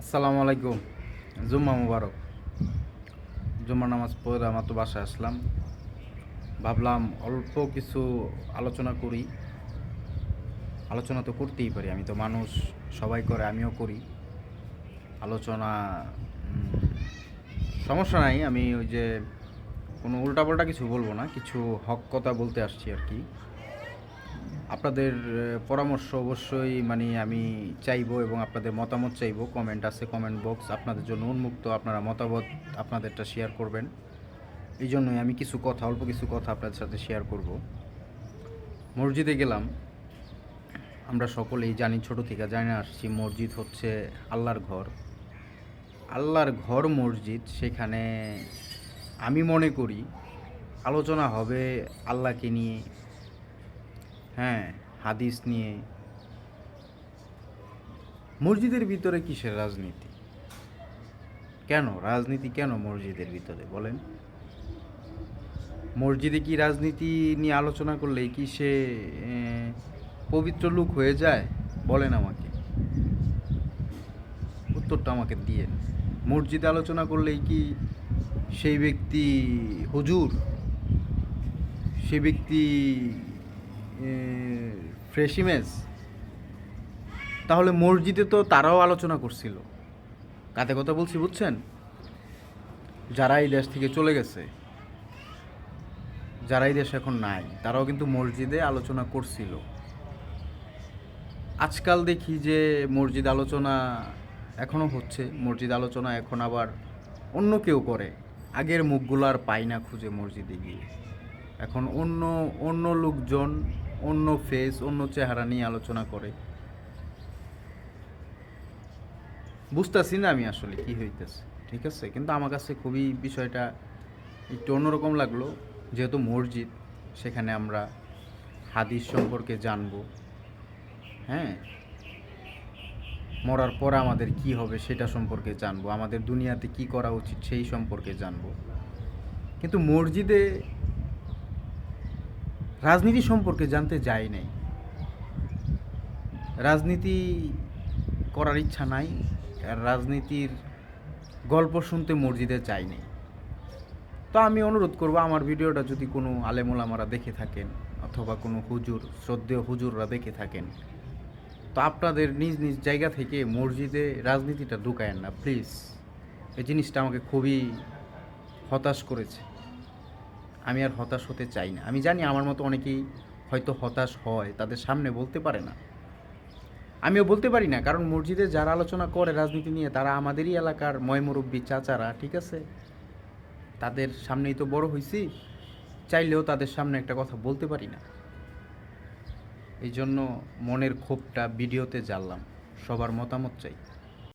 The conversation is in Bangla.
আসসালামু আলাইকুম। জুম্মা মুবারক। জুম্মা নামাজ পড়ে আমার তো বাসায় আসলাম। ভাবলাম অল্প কিছু আলোচনা করি। আলোচনা তো করতেই পারি, আমি তো মানুষ, সবাই করে, আমিও করি। আলোচনা সমস্যা নাই, আমি ওই যে কোনো উল্টাপাল্টা কিছু বলব না, কিছু হক কথা বলতে আসছি আর কি। আপনাদের পরামর্শ অবশ্যই মানে আমি চাইব এবং আপনাদের মতামত চাইব। কমেন্ট আছে কমেন্ট বক্স আপনাদের জন্য উন্মুক্ত আপনারা মতামত আপনাদেরটা শেয়ার করবেন। এই জন্যই আমি কিছু কথা, অল্প কিছু কথা আপনাদের সাথে শেয়ার করব। মসজিদে গেলাম। আমরা সকলেই জানি, ছোট থেকে জানে আসছি, মসজিদ হচ্ছে আল্লাহর ঘর। আল্লাহর ঘর মসজিদ, সেখানে আমি মনে করি আলোচনা হবে আল্লাহকে নিয়ে। হ্যাঁ হাদিস নিয়ে। মসজিদের ভিতরে কিসের রাজনীতি? কেন? রাজনীতি কেন মসজিদের ভিতরে? বলেন। মসজিদে কি রাজনীতি নিয়ে আলোচনা করলে কি সে পবিত্র লোক হয়ে যায়? বলেন আমাকে। উত্তরটা আমাকে দিয়ে মসজিদে আলোচনা করলেই কি সেই ব্যক্তি হুজুর? সে ব্যক্তি ফ্রেশ ইমেজ তাহলে মসজিদে তো তারাও আলোচনা করছিল। কাতে কথা বলছি, বুঝছেন? যারা এই দেশ থেকে চলে গেছে, যারা এই দেশ এখন নাই, তারাও কিন্তু মসজিদে আলোচনা করছিল। আজকাল দেখি যে মসজিদ আলোচনা এখনও হচ্ছে, মসজিদ আলোচনা এখন আবার অন্য কেউ করে। আগের মুখগুলো আর পাই না খুঁজে মসজিদে গিয়ে। এখন অন্য অন্য লোকজন অন্য ফেস অন্য চেহারা নিয়ে আলোচনা করে। বুঝতেছি না আমি আসলে কি হইতেছে, ঠিক আছে? কিন্তু আমার কাছে খুবই বিষয়টা একটু অন্যরকম লাগল, যেহেতু মসজিদ, সেখানে আমরা হাদিস সম্পর্কে জানব হ্যাঁ? মরার পর আমাদের কি হবে সেটা সম্পর্কে জানব, আমাদের দুনিয়াতে কি করা উচিত সেই সম্পর্কে জানব। কিন্তু মসজিদে রাজনীতি সম্পর্কে জানতে যাই নাই। রাজনীতি করার ইচ্ছা নাই, আর রাজনীতির গল্প শুনতে মসজিদে যাই নাই। তো আমি অনুরোধ করব, আমার ভিডিওটা যদি কোনো আলেমুলামারা দেখে থাকেন, অথবা কোনো হুজুর, শ্রদ্ধেয় হুজুররা দেখে থাকেন, তো আপনাদের নিজ নিজ জায়গা থেকে মসজিদে রাজনীতিটা ঢুকায়েন না প্লিজ এই জিনিসটা আমাকে খুবই হতাশ করেছে। আমি আর হতাশ হতে চাই না। আমি জানি আমার মতো অনেকেই হয়তো হতাশ হয়, তাদের সামনে বলতে পারে না। আমিও বলতে পারি না, কারণ মসজিদে যারা আলোচনা করে রাজনীতি নিয়ে, তারা আমাদেরই এলাকার ময়মুরব্বী চাচারা, ঠিক আছে? তাদের সামনেই তো বড় হয়েছি চাইলেও তাদের সামনে একটা কথা বলতে পারি না। এই জন্য মনের ক্ষোভটা ভিডিওতে জানলাম সবার মতামত চাই।